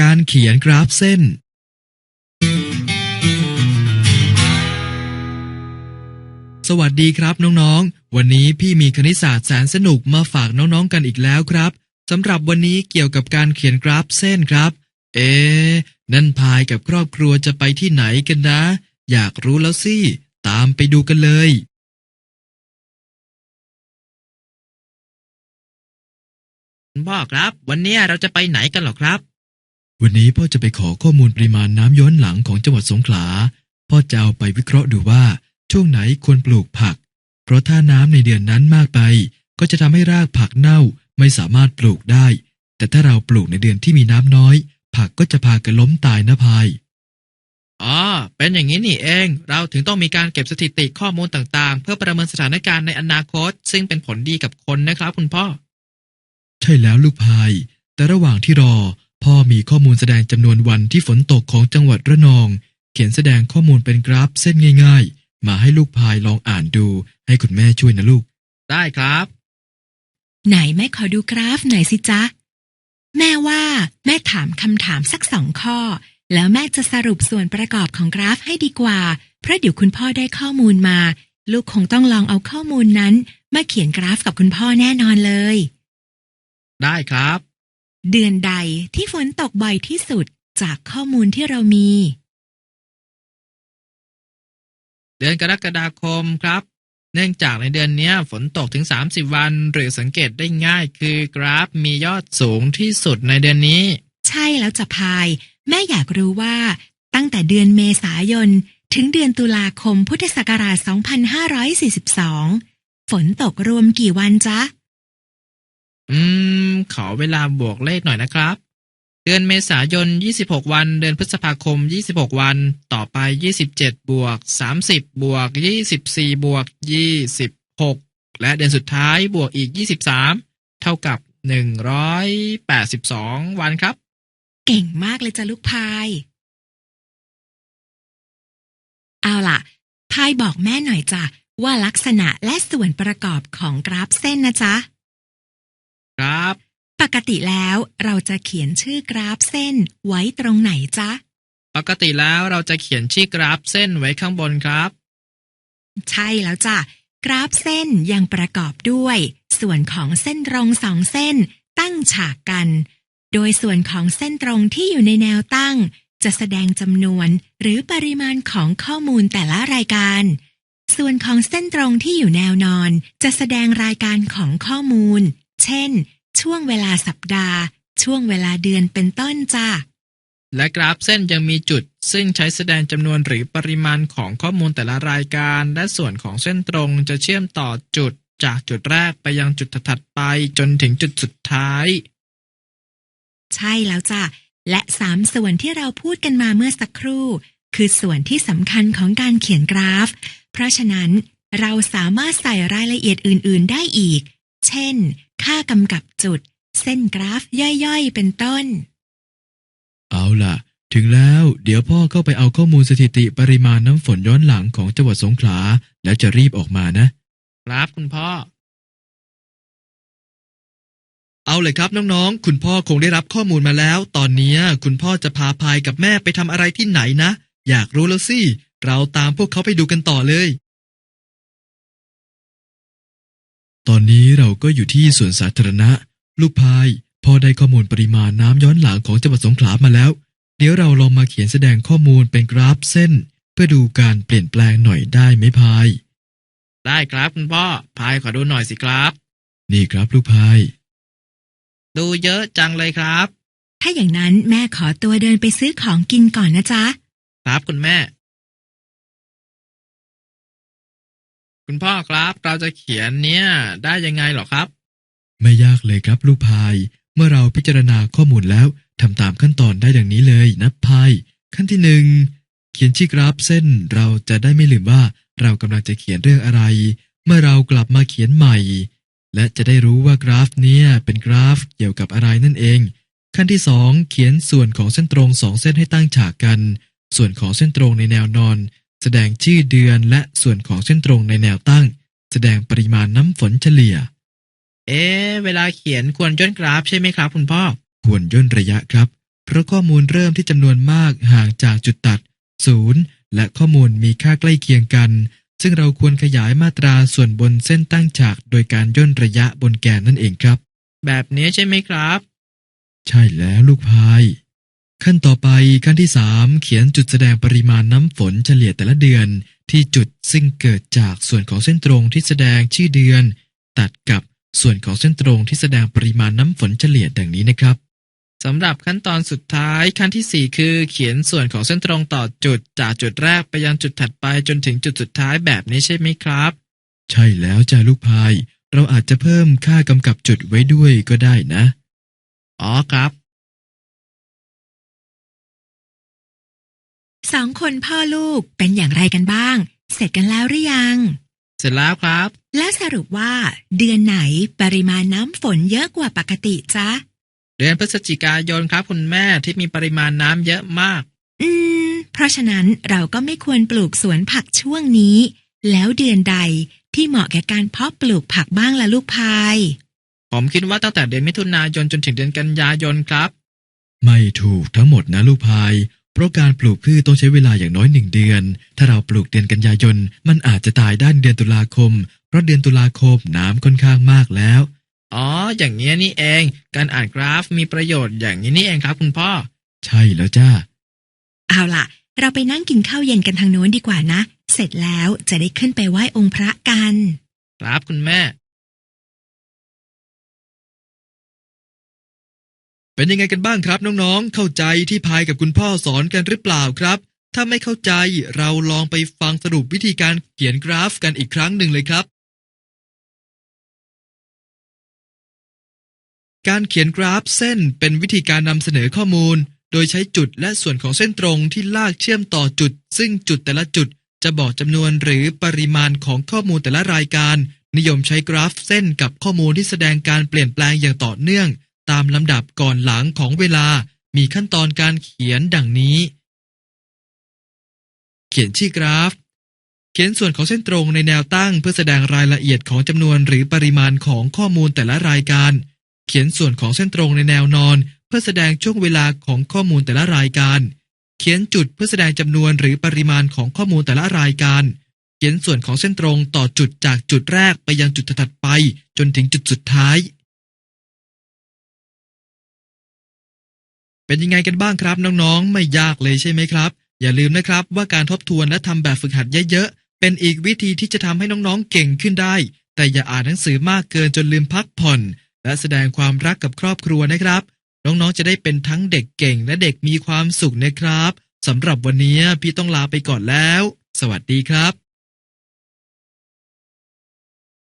การเขียนกราฟเส้น สวัสดีครับน้องๆ วันนี้พี่มีคณิตศาสตร์แสนสนุกมาฝากน้องๆกันอีกแล้วครับสำหรับวันนี้เกี่ยวกับการเขียนกราฟเส้นครับ เอ๊ะนั่นพายกับครอบครัวจะไปที่ไหนกันนะ อยากรู้แล้วสิ ตามไปดูกันเลยพ่อครับ วันนี้เราจะไปไหนกันหรอครับ วันนี้พ่อจะไปขอข้อมูลปริมาณน้ำย้อนหลังของจังหวัดสงขลา พ่อจะเอาไปวิเคราะห์ดูว่าช่วงไหนควรปลูกผัก เพราะถ้าน้ำในเดือนนั้นมากไป ก็จะทำให้รากผักเน่าไม่สามารถปลูกได้ แต่ถ้าเราปลูกในเดือนที่มีน้ำน้อย ผักก็จะพากันล้มตายนะพายอ๋อเป็นอย่างนี้นี่เอง เราถึงต้องมีการเก็บสถิติข้อมูลต่างๆ เพื่อประเมินสถานการณ์ในอนาคต ซึ่งเป็นผลดีกับคนนะครับคุณพ่อ ใช่แล้วลูกพาย แต่ระหว่างที่รอ พ่อมีข้อมูลแสดงจำนวนวันที่ฝนตกของจังหวัดระนอง เขียนแสดงข้อมูลเป็นกราฟเส้นง่าย ๆ มาให้ลูกพายลองอ่านดู ให้คุณแม่ช่วยนะลูก ได้ครับ ไหนแม่ขอดูกราฟหน่อยสิจ๊ะ แม่ว่าแม่ถามคำถามสักสองข้อ แล้วแม่จะสรุปส่วนประกอบของกราฟให้ดีกว่า เพราะเดี๋ยวคุณพ่อได้ข้อมูลมา ลูกคงต้องลองเอาข้อมูลนั้น มาเขียนกราฟกับคุณพ่อแน่นอนเลย ได้ครับ เดือนใดที่ฝนตกบ่อยที่สุดจากข้อมูลที่เรามี เดือนกรกฎาคมครับ เนื่องจากในเดือนเนี้ยฝนตกถึง 30 วัน หรือสังเกตได้ง่ายคือกราฟมียอดสูงที่สุดในเดือนนี้ ใช่แล้วจะพาย แม่อยากรู้ว่า ตั้งแต่เดือนเมษายน ถึงเดือนตุลาคมพุทธศักราช 2542 ฝนตกรวมกี่วันจ๊ะ อืม ขอเวลาบวกเลขหน่อยนะครับ เดือนเมษายน 26 วัน เดือนพฤษภาคม 26 วัน ต่อไป 27 บวก 30 บวก 24 บวก 26 และเดือนสุดท้ายบวกอีก 23 เท่ากับ 182 วันครับ เก่งมากเลยจ้ะลูกพาย เอาล่ะ พายบอกแม่หน่อยจ้ะว่าลักษณะและส่วนประกอบของกราฟเส้นนะจ๊ะครับ ปกติแล้วเราจะเขียนชื่อกราฟเส้นไว้ตรงไหนจ๊ะ ปกติแล้วเราจะเขียนชื่อกราฟเส้นไว้ข้างบนครับ ใช่แล้วจ้ะ กราฟเส้นยังประกอบด้วย ส่วนของเส้นตรงสองเส้นตั้งฉากกัน โดยส่วนของเส้นตรงที่อยู่ในแนวตั้ง จะแสดงจำนวนหรือปริมาณของข้อมูลแต่ละรายการ ส่วนของเส้นตรงที่อยู่แนวนอน จะแสดงรายการของข้อมูล เช่น ช่วงเวลาสัปดาห์ ช่วงเวลาเดือนเป็นต้นจ้ะและกราฟเส้นยังมีจุด ซึ่งใช้แสดงจำนวนหรือปริมาณของข้อมูลแต่ละรายการ และส่วนของเส้นตรงจะเชื่อมต่อจุดจากจุดแรกไปยังจุดถัดๆไปจนถึงจุดสุดท้าย ใช่แล้วจ้ะและสามส่วนที่เราพูดกันมาเมื่อสักครู่ คือส่วนที่สำคัญของการเขียนกราฟ เพราะฉะนั้นเราสามารถใส่รายละเอียดอื่น ๆ ได้อีก เช่น ค่ากำกับจุด เส้นกราฟย่อยๆ เป็นต้น เอาล่ะ ถึงแล้วเดี๋ยวพ่อเข้าไปเอาข้อมูลสถิติปริมาณน้ำฝนย้อนหลังของจังหวัดสงขลา แล้วจะรีบออกมานะ ครับคุณพ่อ เอาเลยครับน้องๆ คุณพ่อคงได้รับข้อมูลมาแล้ว ตอนเนี้ยคุณพ่อจะพาพายกับแม่ไปทำอะไรที่ไหนนะ อยากรู้แล้วสิ เราตามพวกเขาไปดูกันต่อเลย ตอนนี้เราก็อยู่ที่สวนสาธารณะ ลูกพายพ่อได้ข้อมูลปริมาณน้ำย้อนหลังของจังหวัดสงขลามาแล้ว เดี๋ยวเราลองมาเขียนแสดงข้อมูลเป็นกราฟเส้น เพื่อดูการเปลี่ยนแปลงหน่อยได้ไหมพาย ได้ครับคุณพ่อ พายขอดูหน่อยสิครับ นี่ครับลูกพาย ดูเยอะจังเลยครับ ถ้าอย่างนั้นแม่ขอตัวเดินไปซื้อของกินก่อนนะจ๊ะ ครับคุณแม่ คุณพ่อครับเราจะเขียนเนี้ยได้ยังไงหรอครับ ไม่ยากเลยครับลูกพาย เมื่อเราพิจารณาข้อมูลแล้วทำตามขั้นตอนได้ดังนี้เลยนะพาย ขั้นที่หนึ่งเขียนชื่อกราฟเส้นเราจะได้ไม่ลืมว่าเรากำลังจะเขียนเรื่องอะไร เมื่อเรากลับมาเขียนใหม่ และจะได้รู้ว่ากราฟเนี้ยเป็นกราฟเกี่ยวกับอะไรนั่นเอง ขั้นที่สองเขียนส่วนของเส้นตรงสองเส้นให้ตั้งฉากกัน ส่วนของเส้นตรงในแนวนอน แสดงชื่อเดือนและส่วนของเส้นตรงในแนวตั้ง แสดงปริมาณน้ำฝนเฉลี่ย เอ๊ะเวลาเขียนควรย่นกราฟใช่ไหมครับคุณพ่อ ควรย่นระยะครับ เพราะข้อมูลเริ่มที่จำนวนมากห่างจากจุดตัดศูนย์และข้อมูลมีค่าใกล้เคียงกัน ซึ่งเราควรขยายมาตราส่วนบนเส้นตั้งฉาก โดยการย่นระยะบนแกนนั่นเองครับ แบบนี้ใช่ไหมครับ ใช่แล้วลูกพาย ขั้นต่อไปขั้นที่สามเขียนจุดแสดงปริมาณน้ำฝนเฉลี่ยแต่ละเดือน ที่จุดซึ่งเกิดจากส่วนของเส้นตรงที่แสดงชื่อเดือน ตัดกับส่วนของเส้นตรงที่แสดงปริมาณน้ำฝนเฉลี่ยดังนี้นะครับสำหรับขั้นตอนสุดท้ายขั้นที่ 4 คือเขียนส่วนของเส้นตรงต่อจุดจากจุดแรกไปยังจุดถัดไปจนถึงจุดสุดท้ายแบบนี้ใช่ไหมครับ ใช่แล้วจ้าลูกพาย เราอาจจะเพิ่มค่ากำกับจุดไว้ด้วยก็ได้นะ อ๋อครับ สองคนพ่อลูกเป็นอย่างไรกันบ้าง เสร็จกันแล้วหรือยัง เสร็จแล้วครับ และสรุปว่าเดือนไหนปริมาณน้ำฝนเยอะกว่าปกติจ๊ะ เดือนพฤศจิกายนครับคุณแม่ที่มีปริมาณน้ำเยอะมาก อืม เพราะฉะนั้นเราก็ไม่ควรปลูกสวนผักช่วงนี้ แล้วเดือนใดที่เหมาะแก่การเพาะปลูกผักบ้างล่ะลูกพาย ผมคิดว่าตั้งแต่เดือนมิถุนายนจนถึงเดือนกันยายนครับ ไม่ถูกทั้งหมดนะลูกพาย เพราะการปลูกพืชต้องใช้เวลาอย่างน้อยหนึ่งเดือน ถ้าเราปลูกเดือนกันยายน มันอาจจะตายด้านเดือนตุลาคม เพราะเดือนตุลาคมน้ำค่อนข้างมากแล้ว อ๋อ อย่างเงี้ยนี่เอง การอ่านกราฟมีประโยชน์อย่างนี้นี่เองครับ คุณพ่อ ใช่แล้วจ้า เอาล่ะ เราไปนั่งกินข้าวเย็นกันทางโน้นดีกว่านะ เสร็จแล้วจะได้ขึ้นไปไหว้องค์พระกัน ครับคุณแม่ เป็นยังไงกันบ้างครับน้องๆ เข้าใจที่พายกับคุณพ่อสอนกันหรือเปล่าครับ ถ้าไม่เข้าใจเราลองไปฟังสรุปวิธีการเขียนกราฟกันอีกครั้งหนึ่งเลยครับ การเขียนกราฟเส้นเป็นวิธีการนำเสนอข้อมูล โดยใช้จุดและส่วนของเส้นตรงที่ลากเชื่อมต่อจุด ซึ่งจุดแต่ละจุดจะบอกจำนวนหรือปริมาณของข้อมูลแต่ละรายการ นิยมใช้กราฟเส้นกับข้อมูลที่แสดงการเปลี่ยนแปลงอย่างต่อเนื่อง ตามลำดับก่อนหลังของเวลามีขั้นตอนการเขียนดังนี้ เขียนชื่อกราฟ เขียนส่วนของเส้นตรงในแนวตั้งเพื่อแสดงรายละเอียดของจำนวนหรือปริมาณของข้อมูลแต่ละรายการ เขียนส่วนของเส้นตรงในแนวนอน เพื่อแสดงช่วงเวลาของข้อมูลแต่ละรายการ เขียนจุดเพื่อแสดงจำนวนหรือปริมาณของข้อมูลแต่ละรายการ เขียนส่วนของเส้นตรงต่อจุดจากจุดแรกไปยังจุดถัดไป จนถึงจุดสุดท้าย เป็นยังไงกันบ้างครับน้องๆ ไม่ยากเลยใช่ไหมครับ อย่าลืมนะครับว่าการทบทวนและทำแบบฝึกหัดเยอะๆ เป็นอีกวิธีที่จะทำให้น้องๆ เก่งขึ้นได้ แต่อย่าอ่านหนังสือมากเกินจนลืมพักผ่อน และแสดงความรักกับครอบครัวนะครับ น้องๆ จะได้เป็นทั้งเด็กเก่งและเด็กมีความสุขนะครับสำหรับวันนี้พี่ต้องลาไปก่อนแล้ว สวัสดีครับ